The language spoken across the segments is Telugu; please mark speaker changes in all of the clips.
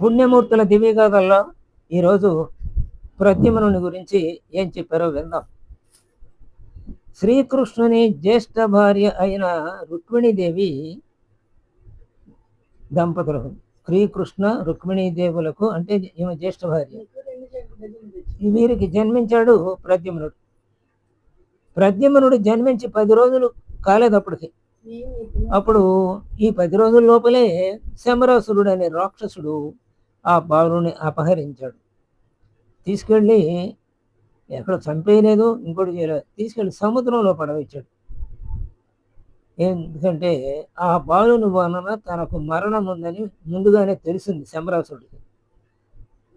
Speaker 1: పుణ్యమూర్తుల దివ్యగాథల్లో ఈరోజు ప్రద్యుమ్నుని గురించి ఏం చెప్పారో విందాం. శ్రీకృష్ణుని జ్యేష్ఠ భార్య అయిన రుక్మిణీదేవి దంపతులు. శ్రీకృష్ణ రుక్మిణీదేవులకు అంటే ఈమె జ్యేష్ఠ భార్య. వీరికి జన్మించాడు ప్రద్యుమ్నుడు. ప్రద్యుమ్నుడు జన్మించి పది రోజులు కాలేదప్పటికి అప్పుడు ఈ పది రోజుల లోపలే శమరాసురుడు అనే రాక్షసుడు ఆ బాలుని అపహరించాడు. తీసుకెళ్ళి ఎక్కడ చంపేయలేదు ఇంకోటి చేయలేదు. తీసుకెళ్ళి సముద్రంలో పడవేచ్చాడు ఎందుకంటే ఆ బాలుని వలన తనకు మరణం ఉందని ముందుగానే తెలిసింది శమరాసుడికి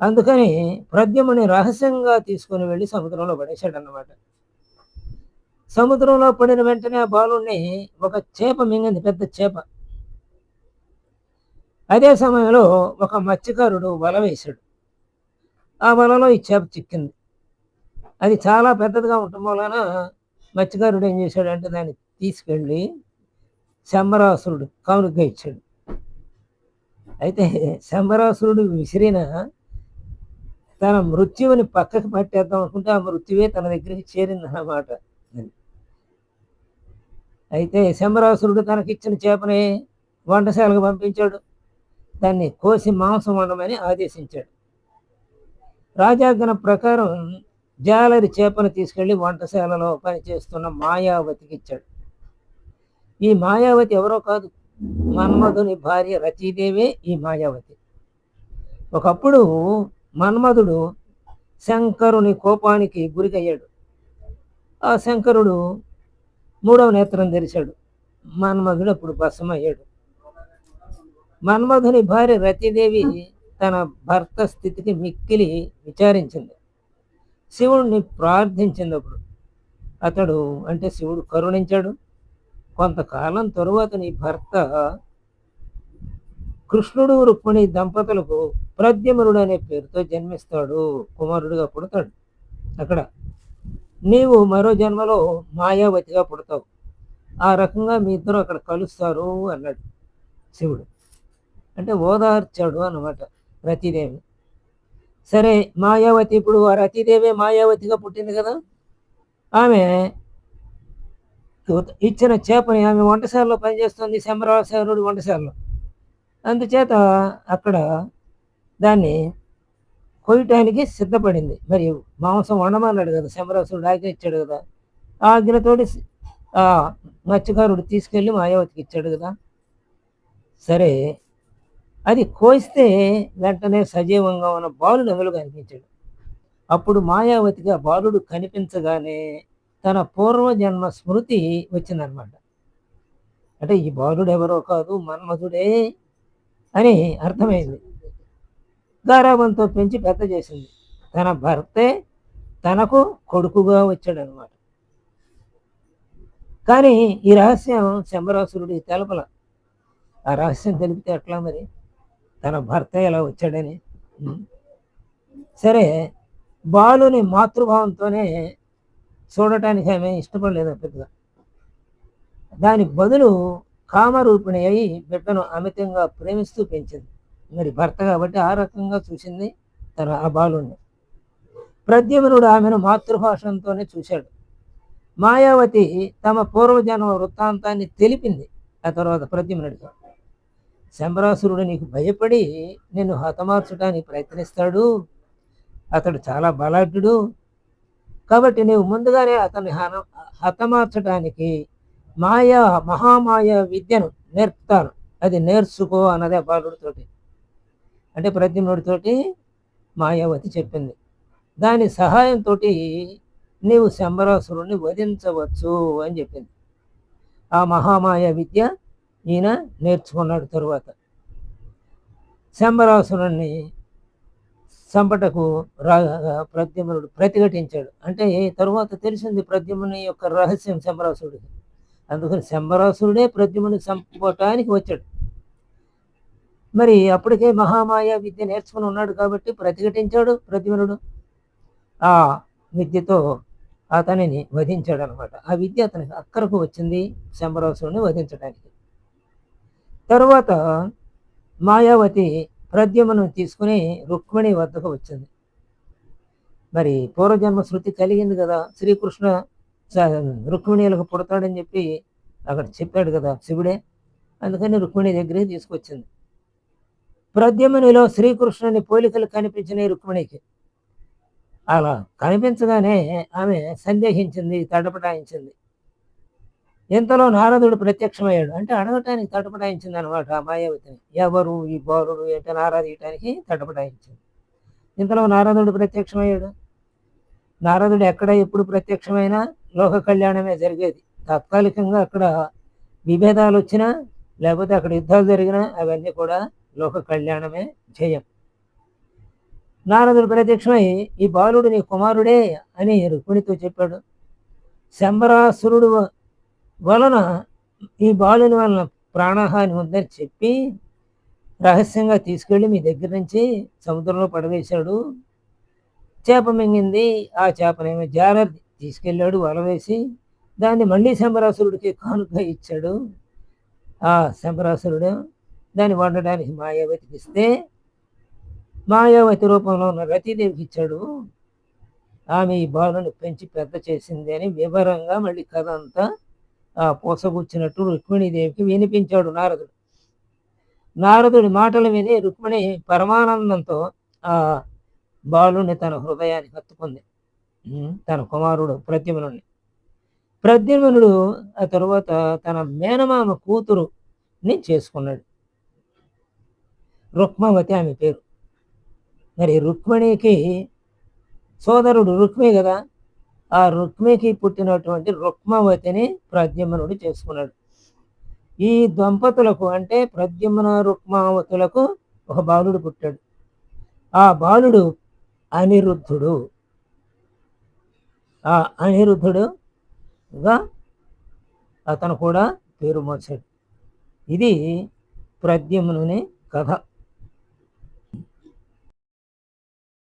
Speaker 1: అందుకని ప్రద్యమని రహస్యంగా తీసుకుని వెళ్ళి సముద్రంలో పడేశాడు అన్నమాట సముద్రంలో పడిన వెంటనే ఆ బాలుని ఒక చేప మింగింది పెద్ద చేప. అదే సమయంలో ఒక మత్స్యకారుడు వల వేశాడు. ఆ వలలో ఈ చేప చిక్కింది. అది చాలా పెద్దదిగా ఉండటం వలన మత్స్యకారుడు ఏం చేశాడంటే దాన్ని తీసుకెళ్ళి శంబరాసురుడు కానుకగా ఇచ్చాడు. అయితే శంబరాసురుడు విసిరిన తన మృత్యువుని పక్కకి పట్టేద్దాం అనుకుంటే ఆ మృత్యువే తన దగ్గరికి చేరింది అన్నమాట అయితే శంబరాసురుడు తనకిచ్చిన చేపని వంటశాలకు పంపించాడు. దాన్ని కోసి మాంసం వండమని ఆదేశించాడు. రాజాజ్ఞ ప్రకారం జాలరి చేపను తీసుకెళ్ళి వంటశాలలో పనిచేస్తున్న మాయావతికి ఇచ్చాడు. ఈ మాయావతి ఎవరో కాదు. మన్మధుని భార్య రచీదేవే ఈ మాయావతి. ఒకప్పుడు మన్మధుడు శంకరుని కోపానికి గురికయ్యాడు ఆ శంకరుడు మూడవ నేత్రం తెరిచాడు మన్మధుడు అప్పుడు భస్మయ్యాడు మన్మధుని భార్య రతిదేవి తన భర్త స్థితికి మిక్కిలి విచారించింది. శివుడిని ప్రార్థించింది అప్పుడు అతడు అంటే శివుడు కరుణించాడు. కొంతకాలం తరువాత నీ భర్త కృష్ణుడు రుక్మిణి దంపతులకు ప్రద్యుమ్నుడు అనే పేరుతో జన్మిస్తాడు కుమారుడిగా పుడతాడు. అక్కడ నీవు మరో జన్మలో మాయావతిగా పుడతావు. ఆ రకంగా మీ ఇద్దరు అక్కడ కలుస్తారు అన్నాడు శివుడు. అంటే ఓదార్చాడు అనమాట రతిదేవి. సరే మాయావతి ఇప్పుడు ఆ రతిదేవే మాయావతిగా పుట్టింది కదా? ఆమె ఇచ్చిన చేపని ఆమె వంటశాలలో పనిచేస్తుంది శంబరాశరుడు వంటశాలలో. అందుచేత అక్కడ దాన్ని కొయ్యటానికి సిద్ధపడింది. మరి మాంసం వండమన్నాడు కదా శంబరాసురుడు ఆజ్ఞ ఇచ్చాడు కదా. ఆ ఆజ్ఞతోటి మత్స్యకారుడు తీసుకెళ్ళి మాయావతికి ఇచ్చాడు కదా. సరే అది కోస్తే వెంటనే సజీవంగా ఉన్న బాలుడు అందులో కనిపించాడు. అప్పుడు మాయావతిగా బాలుడు కనిపించగానే తన పూర్వజన్మ స్మృతి వచ్చిందనమాట అంటే ఈ బాలుడు ఎవరో కాదు మన్మధుడే అని అర్థమైంది. గారాబంతో పెంచి పెద్ద చేసింది. తన భర్తే తనకు కొడుకుగా వచ్చాడనమాట కానీ ఈ రహస్యం శంబరాసురుడికి తెలపల. ఆ రహస్యం తెలిపితే ఎట్లా మరి? తన భర్త ఎలా వచ్చాడని? సరే బాలుని మాతృభావంతోనే చూడటానికి ఆమె ఇష్టపడలేదు పెద్దగా దాని బదులు కామరూపిణి అయి బిడ్డను అమితంగా ప్రేమిస్తూ పెంచింది. మరి భర్త కాబట్టి ఆ రకంగా చూసింది తన ఆ బాలుని ప్రద్యుమ్నుడు ఆమెను మాతృభాషంతోనే చూశాడు. మాయావతి తమ పూర్వజన్మ వృత్తాంతాన్ని తెలిపింది ఆ తర్వాత ప్రద్యుమ్నుడితో శంబరాసురుడు నీకు భయపడి నిన్ను హతమార్చడానికి ప్రయత్నిస్తాడు. అతడు చాలా బలాఢ్యుడు. కాబట్టి నీవు ముందుగానే అతన్ని హతమార్చడానికి మాయా మహామాయ విద్యను నేర్పుతాను. అది నేర్చుకో అన్నదే బాలుడితోటి అంటే ప్రద్యుమ్నుడితోటి మాయావతి చెప్పింది. దాని సహాయంతో నీవు శంబరాసురుణ్ణి వధించవచ్చు అని చెప్పింది. ఆ మహామాయ విద్య ఈయన నేర్చుకున్నాడు తరువాత. శంబరాసురుణ్ణి సంపటకు రా ప్రద్యుమ్నుడు ప్రతిఘటించాడు. అంటే తరువాత తెలిసింది ప్రద్యుమ్ని యొక్క రహస్యం శంబరాసురుడికి అందుకని శంబరాసురుడే ప్రద్యుమ్ని చంపటానికి వచ్చాడు. మరి అప్పటికే మహామాయ విద్య నేర్చుకుని ఉన్నాడు కాబట్టి ప్రతిఘటించాడు ప్రద్యుమ్నుడు. ఆ విద్యతో అతనిని వధించాడు అనమాట ఆ విద్య అతనికి అక్కరకు వచ్చింది శంబరాసురుని వధించడానికి తరువాత మాయావతి ప్రద్యుమ్ను తీసుకుని రుక్మిణి వద్దకు వచ్చింది. మరి పూర్వజన్మ శృతి కలిగింది కదా శ్రీకృష్ణ రుక్మిణీలకు పుడతాడని చెప్పి అక్కడ చెప్పాడు కదా శివుడే. అందుకని రుక్మిణి దగ్గరికి తీసుకొచ్చింది. ప్రద్యుమ్నిలో శ్రీకృష్ణుని పోలికలు కనిపించినాయి రుక్మిణికి. అలా కనిపించగానే ఆమె సందేహించింది తడపటాయించింది. ఇంతలో నారదుడు ప్రత్యక్షమయ్యాడు? అంటే అడగటానికి తటపటాయించింది అనమాట ఆ మాయావతిని. ఎవరు ఈ బాలుడు ఏంటని ఆరాధించడానికి తటపటాయించింది. ఇంతలో నారదుడు ప్రత్యక్షమయ్యాడు? నారదుడు ఎక్కడ ఎప్పుడు ప్రత్యక్షమైనా లోక కళ్యాణమే జరిగేది. తాత్కాలికంగా అక్కడ విభేదాలు వచ్చినా లేకపోతే అక్కడ యుద్ధాలు జరిగినా అవన్నీ కూడా లోక కళ్యాణమే జయం. నారదుడు ప్రత్యక్షమై ఈ బాలుడు నీ కుమారుడే అని రుక్మిణితో చెప్పాడు. శంబరాసురుడు వలన ఈ బాలుని వలన ప్రాణహాని ఉందని చెప్పి రహస్యంగా తీసుకెళ్ళి మీ దగ్గర నుంచి సముద్రంలో పడవేశాడు. చేప మింగింది. ఆ చేపనేమో జాలర్ తీసుకెళ్ళాడు వల వేసి. దాన్ని మళ్ళీ శంబరాసురుడికి కానుక ఇచ్చాడు. ఆ శంబరాసురుడు దాన్ని వండడానికి మాయావతికి ఇస్తే మాయావతి రూపంలో ఉన్న రతీదేవికి ఇచ్చాడు. ఆమె ఈ బాలుని పెంచి పెద్ద చేసింది అని వివరంగా మళ్ళీ కథ అంతా పోసగుచ్చినట్టు రుక్మిణీదేవికి వినిపించాడు నారదుడు. నారదుడి మాటలు విని రుక్మిణి పరమానందంతో ఆ బాలుని తన హృదయాన్ని హత్తుకుంది. తన కుమారుడు ప్రద్యుమ్నుడిని ప్రద్యుమ్నుడు ఆ తరువాత తన మేనమామ కూతురుని చేసుకున్నాడు. రుక్మవతి ఆమె పేరు. మరి రుక్మిణికి సోదరుడు రుక్మి కదా? ఆ రుక్మికి పుట్టినటువంటి రుక్మవతిని ప్రద్యుమ్నుడు చేసుకున్నాడు. ఈ దంపతులకు అంటే ప్రద్యుమ్న రుక్మావతులకు ఒక బాలుడు పుట్టాడు. ఆ బాలుడు అనిరుద్ధుడు. ఆ అనిరుద్ధుడుగా అతను కూడా పేరు మార్చాడు. ఇది ప్రద్యుమ్నుని కథ.